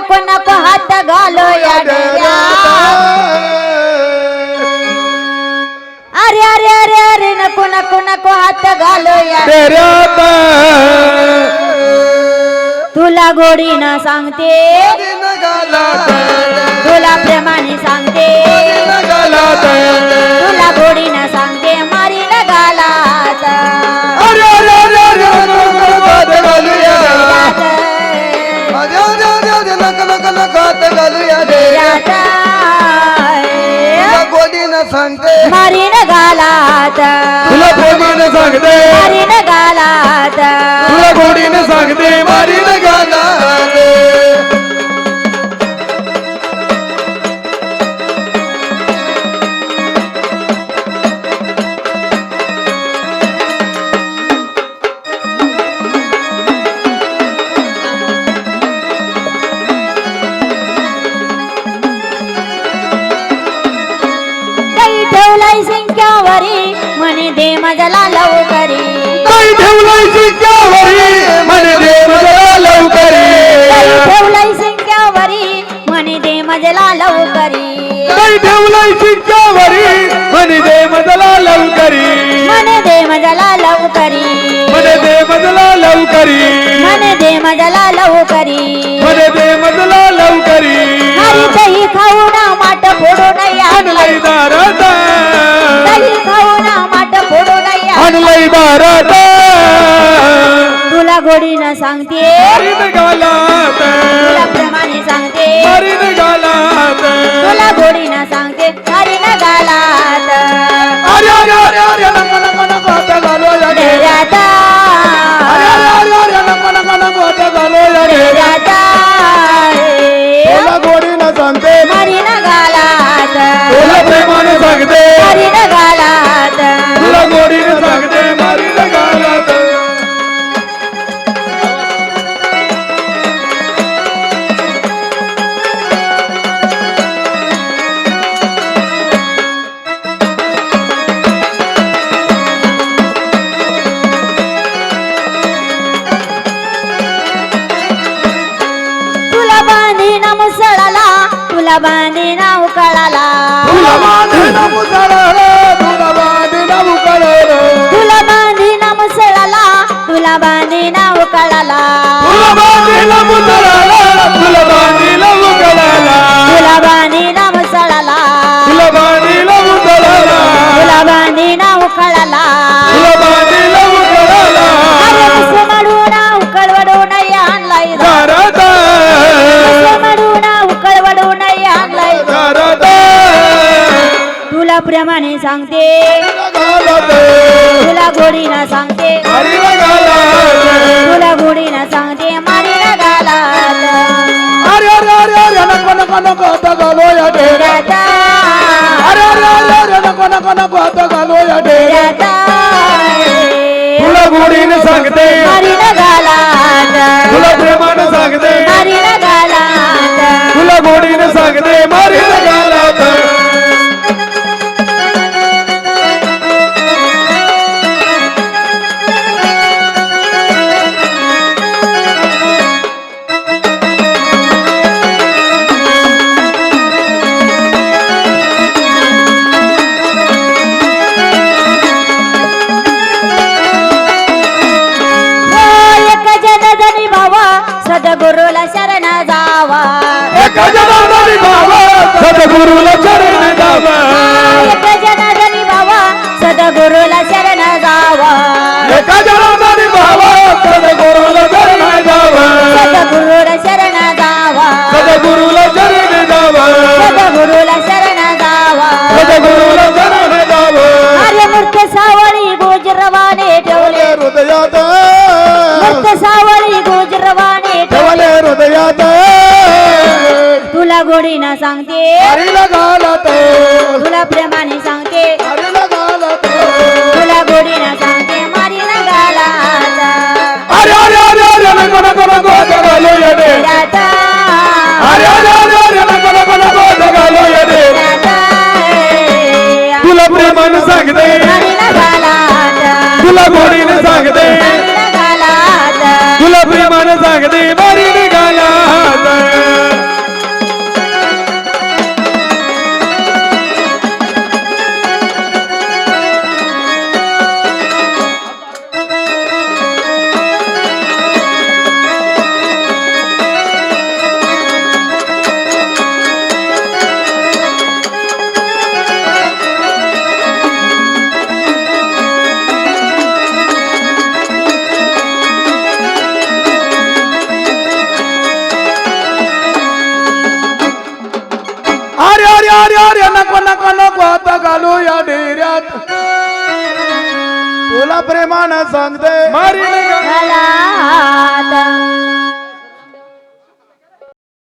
नको हात घालो अरे अरे अरे अरे नको नको नको हात घालो तुला गोडीनं सांगते. गोडीनं सांगते. मारीन गालात तुला प्रेमाने सांगते. ठेवलाय संख्यावरी म्हणे दे मजला लवकरी. काही ठेवलाय शिक्क्यावरी म्हणे दे मला लवकरी. ठेवलाय म्हणे दे मजला लवकरी. काही ठेवलाय शिक्क्यावरी म्हणे दे मजला लवकरी. म्हणे दे मजला लवकरी. म्हणे दे मजला लवकरी. म्हणे दे मजला लवकरी. तुला गोडीनं सांगते बांधीन मुसळाला तुला बांधीन उकळाला तुला बांधीन मुसळाला, तुला बांधीन उकळाला. तुला बांधीन मुसळाला तुला बांधीन उकळाला तुला बांधीन मुसळाला, तुला बांधीन उकळाला. तुला प्रेमाने सांगते तुला गोडीनं सांगते. तुला गोडीनं सांगते. मारीन गालात अरे अरे अरे अरे नको नको नको आता घालो या डेऱ्यात. डेऱ्यात अरे अरे अरे अरे नको नको नको आता घालो या डेऱ्यात. तुला सांगते. तुला प्रेमाने सांगते. तुला मारीन सदगुरुला शरण जावा. एका जनार्दनी भावा सद्गुरूला चरण जावा. सदगुरुला शरण जावा. सद्गुरूला चरण जावा. सदगुरुला शरण जावा. सद्गुरूला चरण जावा. अरे मूर्त सावळी गोजरवाने ठेवले. हृदयात. मूर्त सावळी गोजरवाने ठेवले. हृदयात. तुला गोडीनं सांगते. तुला प्रेमाने सांगते. अरे नको नको नको आता आता घालू या डेऱ्यात. तुला प्रेमानं सांगते. मारी